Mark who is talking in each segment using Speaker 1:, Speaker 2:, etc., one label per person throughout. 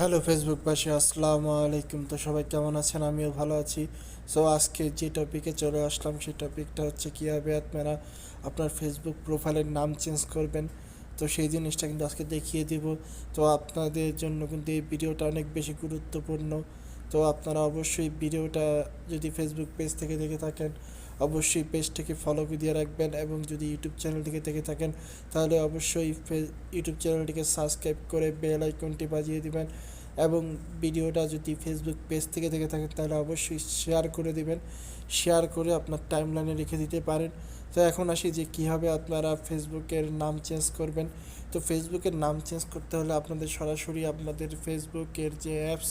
Speaker 1: Hello ফেসবুকবাসী, আসসালামু আলাইকুম। তো সবাই কেমন আছেন? আমিও ভালো আছি। সো আজকে যে টপিকে চলে আসলাম, সেই টপিকটা হচ্ছে কীভাবে আপনারা আপনার ফেসবুক প্রোফাইলের নাম চেঞ্জ করবেন। তো সেই জিনিসটা কিন্তু আজকে দেখিয়ে দিব। তো আপনাদের জন্য কিন্তু এই ভিডিওটা অনেক বেশি গুরুত্বপূর্ণ। তো আপনারা অবশ্যই ভিডিওটা যদি ফেসবুক পেজ থেকে দেখে থাকেন অবশ্যই পেজটাকে ফলো দিয়ে রাখবেন এবং যদি ইউটিউব চ্যানেল থেকে দেখে থাকেন, তাহলে অবশ্যই ইউটিউব চ্যানেলটিকে সাবস্ক্রাইব করে বেল আইকনটি বাজিয়ে দিবেন এবং ভিডিওটা যদি ফেসবুক পেজ থেকে দেখে থাকেন, তাহলে অবশ্যই শেয়ার করে দিবেন। শেয়ার করে আপনার টাইমলাইনে রেখে দিতে পারেন। তো এখন আসি যে কীভাবে আপনারা ফেসবুকের নাম চেঞ্জ করবেন। তো ফেসবুকের নাম চেঞ্জ করতে হলে আপনাদের সরাসরি আপনাদের ফেসবুকের যে অ্যাপস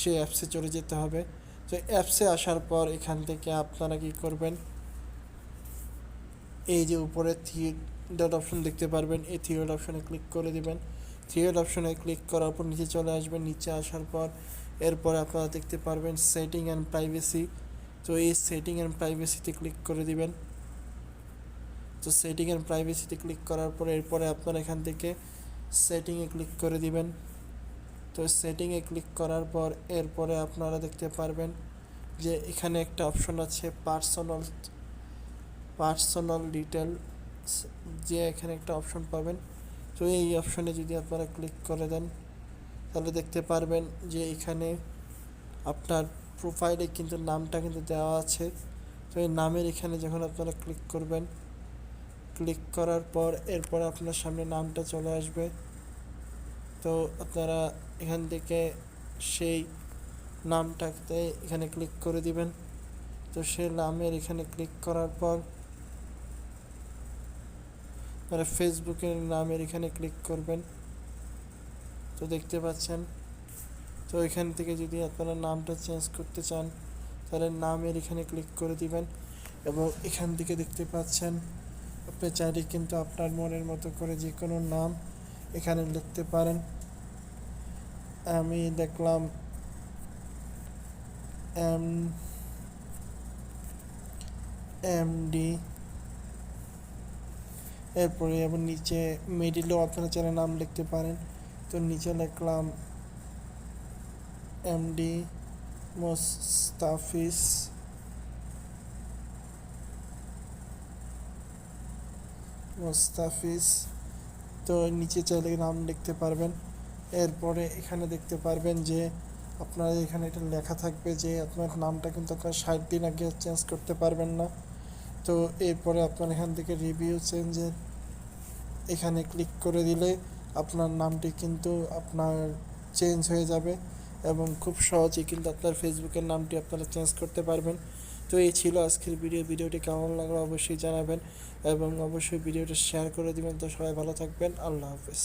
Speaker 1: সেই অ্যাপসে চলে যেতে হবে। তো অ্যাপসে আসার পর এখান থেকে আপনারা কি করবেন? এই যে উপরে থ্রি ডট অপশন দেখতে পারবেন। এই থ্রি ডট অপশনে ক্লিক করে দিবেন। থ্রি ডট অপশনে ক্লিক করার পর নিচে চলে আসবেন। নিচে আসার পর এরপরে আপনারা দেখতে পারবেন সেটিং অ্যান্ড প্রাইভেসি তো এই সেটিং অ্যান্ড প্রাইভেসিতে ক্লিক করে দিবেন। তো সেটিং অ্যান্ড প্রাইভেসিতে ক্লিক করার পর এরপরে আপনারা এখান থেকে সেটিংয়ে ক্লিক করে দিবেন। তো সেটিংয়ে ক্লিক করার পর এরপরে আপনারা দেখতে পারবেন যে এখানে একটা অপশন আছে পার্সোনাল পার্সোনাল ডিটেল যে এখানে একটা অপশন পাবেন। তো এই অপশনে যদি আপনারা ক্লিক করে দেন, তাহলে দেখতে পারবেন যে এখানে আপনার প্রোফাইলে কিন্তু নামটা কিন্তু দেওয়া আছে। তো এই নামের এখানে যখন আপনারা ক্লিক করবেন ক্লিক করার পর এরপর আপনার সামনে নামটা চলে আসবে। তো আপনারা এখান থেকে সেই নামটাতে এখানে ক্লিক করে দিবেন। তো সেই নামের এখানে ক্লিক করার পর আপনারা ফেসবুকের নামের এখানে ক্লিক করবেন। তো দেখতে পাচ্ছেন। তো এখান থেকে যদি আপনারা নামটা চেঞ্জ করতে চান, তাহলে নামের এখানে ক্লিক করে দিবেন এবং এখান থেকে দেখতে পাচ্ছেন, আপনি চাইলে কিন্তু আপনার মনের মতো করে যে কোনো নাম এখানে লিখতে পারেন। আমি দেখলাম এম এমডি এরপরে আবার নিচে মিডিলেও আপনারা চাইলে নাম লিখতে পারেন। তো নিচে লিখলাম এমডি মোস্তাফিস মোস্তাফিজ। তো নিচে চাইলে নাম লিখতে পারবেন। এরপরে এখানে দেখতে পারবেন যে আপনার এখানে এটা লেখা থাকবে যে আপনার নামটা কিন্তু আপনার ষাট দিন আগে চেঞ্জ করতে পারবেন না। তো এরপরে আপনার এখান থেকে রিভিউ চেঞ্জের এখানে ক্লিক করে দিলে আপনার নামটি কিন্তু আপনার চেঞ্জ হয়ে যাবে এবং খুব সহজেই কিন্তু আপনার ফেসবুকের নামটি আপনারা চেঞ্জ করতে পারবেন। তো এই ছিল আজকের ভিডিও ভিডিওটি কেমন লাগল অবশ্যই জানাবেন এবং অবশ্যই ভিডিওটা শেয়ার করে দেবেন। তো সবাই ভালো থাকবেন। আল্লাহ হাফেজ।